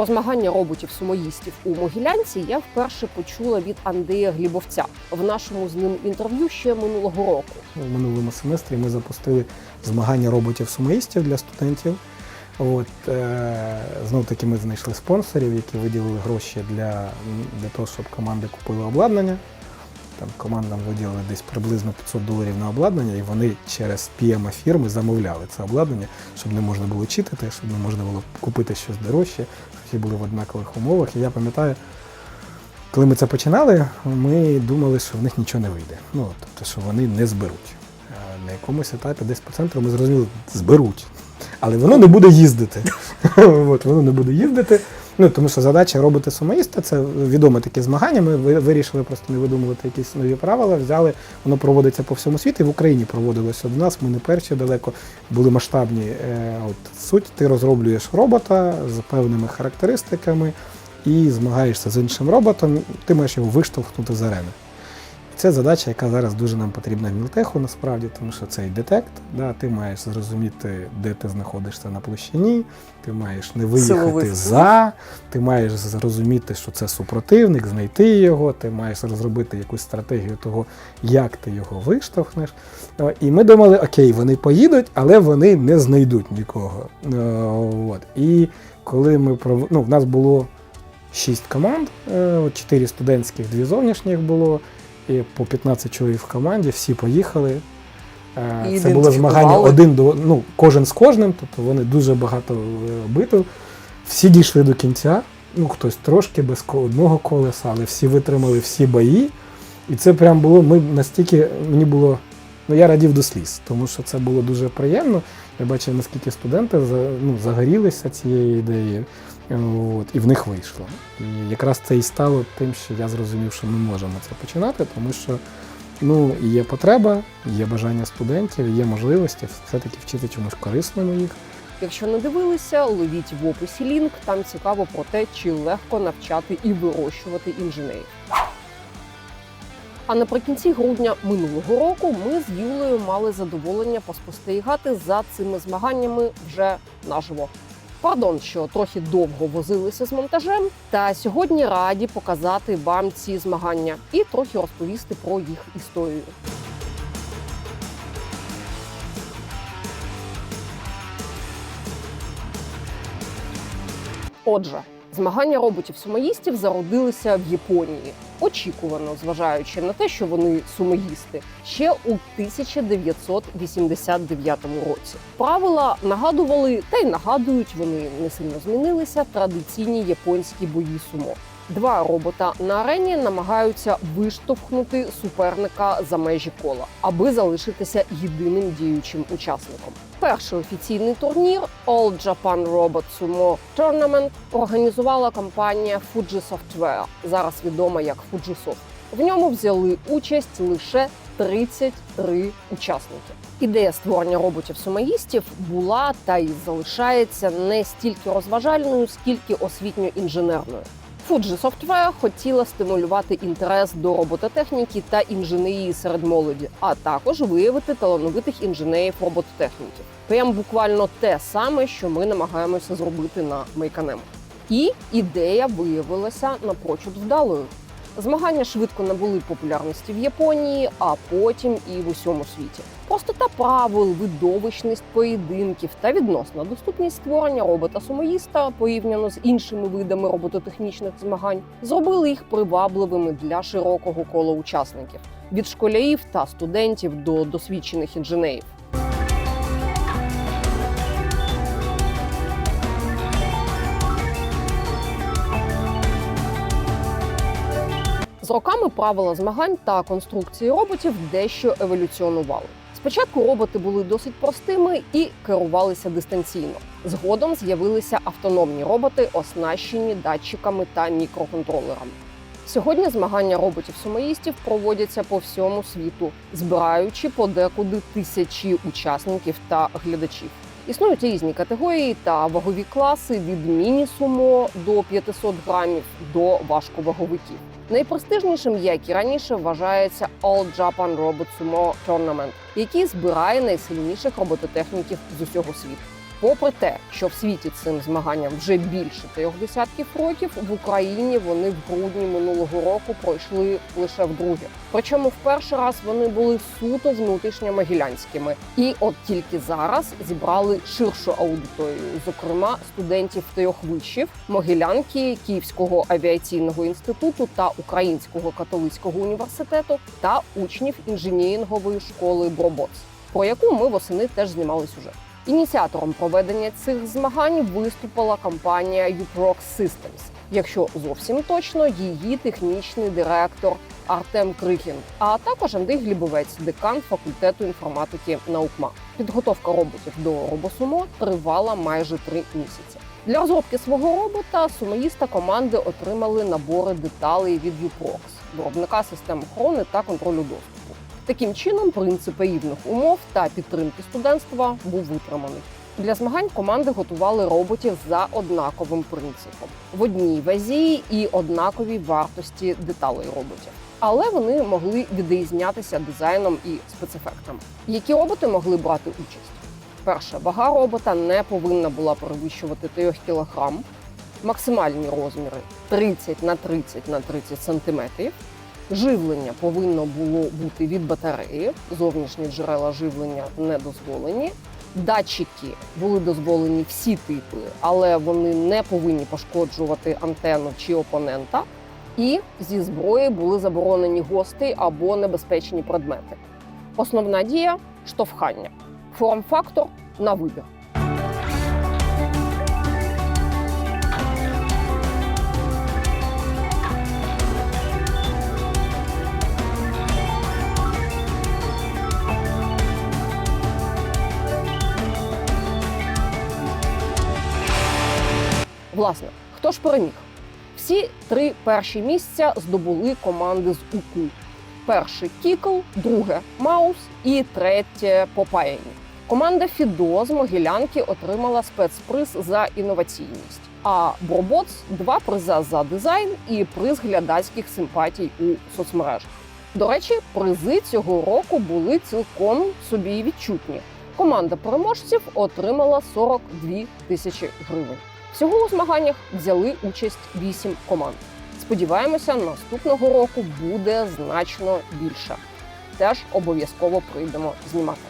Про змагання роботів-сумоїстів у Могилянці я вперше почула від Андрія Глібовця в нашому з ним інтерв'ю ще минулого року. В минулому семестрі ми запустили змагання роботів-сумоїстів для студентів. От, е, знов таки ми знайшли спонсорів, які виділили гроші для, для того, щоб команди купили обладнання. Там командам виділили десь приблизно 500 доларів на обладнання, і вони через PM фірми замовляли це обладнання, щоб не можна було читати, щоб не можна було купити щось дорожче, щоб всі були в однакових умовах. І я пам'ятаю, коли ми це починали, ми думали, що в них нічого не вийде. Ну, тобто, що вони не зберуть. На якомусь етапі, десь по центру, ми зрозуміли, зберуть. Але воно не буде їздити. От, воно не буде їздити. Ну, тому що задача робити сумоїста це відоме таке змагання. Ми вирішили просто не видумувати якісь нові правила. Взяли, воно проводиться по всьому світу, і в Україні проводилося до нас. Ми не перші далеко були масштабні. Е, От суть, ти розроблюєш робота з певними характеристиками і змагаєшся з іншим роботом. Ти маєш його виштовхнути з арени. Це задача, яка зараз дуже нам потрібна в Мілтеху, насправді, тому що це і детект. Да, ти маєш зрозуміти, де ти знаходишся на площині, ти маєш не виїхати за, ти маєш зрозуміти, що це супротивник, знайти його, ти маєш розробити якусь стратегію того, як ти його виштовхнеш. Е, І ми думали, окей, вони поїдуть, але вони не знайдуть нікого. Е, От. І коли ми пров... ну, в нас було шість команд, е, чотири студентських, дві зовнішніх було, і по 15 чоловік в команді, всі поїхали. Е, І Це було змагання один до ну, кожен з кожним, тобто вони дуже багато е, битв. Всі дійшли до кінця. Ну, хтось трошки без одного колеса, але всі витримали всі бої. І це прям було. Ми настільки мені було. Ну, я радів до сліз, тому що це було дуже приємно. Я бачив, наскільки студенти ну, загорілися цією ідеєю, от, і в них вийшло. І якраз це і стало тим, що я зрозумів, що ми можемо це починати, тому що ну, є потреба, є бажання студентів, є можливості все-таки вчити чомусь корисному їх. Якщо не дивилися, ловіть в описі лінк. Там цікаво про те, чи легко навчати і вирощувати інженерів. А наприкінці грудня минулого року ми з Юлею мали задоволення поспостерігати за цими змаганнями вже наживо. Пардон, що трохи довго возилися з монтажем, та сьогодні раді показати вам ці змагання і трохи розповісти про їх історію. Отже, змагання роботів-сумоїстів зародилися в Японії. Очікувано, зважаючи на те, що вони сумоїсти, ще у 1989 році. Правила нагадували та й нагадують, вони не сильно змінилися. Традиційні японські бої сумо. Два робота на арені намагаються виштовхнути суперника за межі кола, аби залишитися єдиним діючим учасником. Перший офіційний турнір All Japan Robot Sumo Tournament організувала компанія Fuji Software, зараз відома як Fujisoft. В ньому взяли участь лише 33 учасники. Ідея створення роботів-сумоїстів була та й залишається не стільки розважальною, скільки освітньо-інженерною. Fuji Software хотіла стимулювати інтерес до робототехніки та інженерії серед молоді, а також виявити талановитих інженерів робототехніки. Прям буквально те саме, що ми намагаємося зробити на Мейканемо. І ідея виявилася напрочуд вдалою. Змагання швидко набули популярності в Японії, а потім і в усьому світі. Простота правил, видовищність поєдинків та відносна доступність створення робота-сумоїста порівняно з іншими видами робототехнічних змагань зробили їх привабливими для широкого кола учасників від школярів та студентів до досвідчених інженерів. Роками правила змагань та конструкції роботів дещо еволюціонували. Спочатку роботи були досить простими і керувалися дистанційно. Згодом з'явилися автономні роботи, оснащені датчиками та мікроконтролерами. Сьогодні змагання роботів-сумоїстів проводяться по всьому світу, збираючи подекуди тисячі учасників та глядачів. Існують різні категорії та вагові класи від міні-сумо до 500 грамів до важковаговиків. Найпрестижнішим, як і раніше, вважається All Japan Robot Sumo Tournament, який збирає найсильніших робототехніків з усього світу. Попри те, що в світі цим змаганням вже більше трьох десятків років, в Україні вони в грудні минулого року пройшли лише вдруге. Причому в перший раз вони були суто внутрішньомогилянськими. І от тільки зараз зібрали ширшу аудиторію, зокрема студентів трьох вишів Могилянки Київського авіаційного інституту та Українського католицького університету та учнів інженірингової школи Бробоц, про яку ми восени теж знімали сюжет. Ініціатором проведення цих змагань виступила компанія Uprox Systems. Якщо зовсім точно, її технічний директор Артем Крихін, а також Андрій Глібовець, декан факультету інформатики наукма. Підготовка роботів до робосумо тривала майже три місяці. Для розробки свого робота сумоїста команди отримали набори деталей від Uprox, виробника систем охорони та контролю доступу. Таким чином, принцип рівних умов та підтримки студентства був витриманий. Для змагань команди готували роботів за однаковим принципом в одній вазі і однаковій вартості деталей роботів. Але вони могли відрізнятися дизайном і спецефектами. Які роботи могли брати участь? Перше, вага робота не повинна була перевищувати 3 кг, максимальні розміри 30 на 30 на 30 сантиметрів. Живлення повинно було бути від батареї, зовнішні джерела живлення не дозволені. Датчики були дозволені всі типи, але вони не повинні пошкоджувати антенну чи опонента. І зі зброї були заборонені гости або небезпечні предмети. Основна дія штовхання, форм-фактор на вибір. Власне, хто ж переміг? Всі три перші місця здобули команди з УКУ. Перше Кікл, друге Маус і третє Попаєні. Команда Фідо з Могилянки отримала спецприз за інноваційність. А Бробоц два приза за дизайн і приз глядацьких симпатій у соцмережах. До речі, призи цього року були цілком собі відчутні. Команда переможців отримала 42 тисячі гривень. Всього у змаганнях взяли участь 8 команд. Сподіваємося, наступного року буде значно більше. Теж обов'язково прийдемо знімати.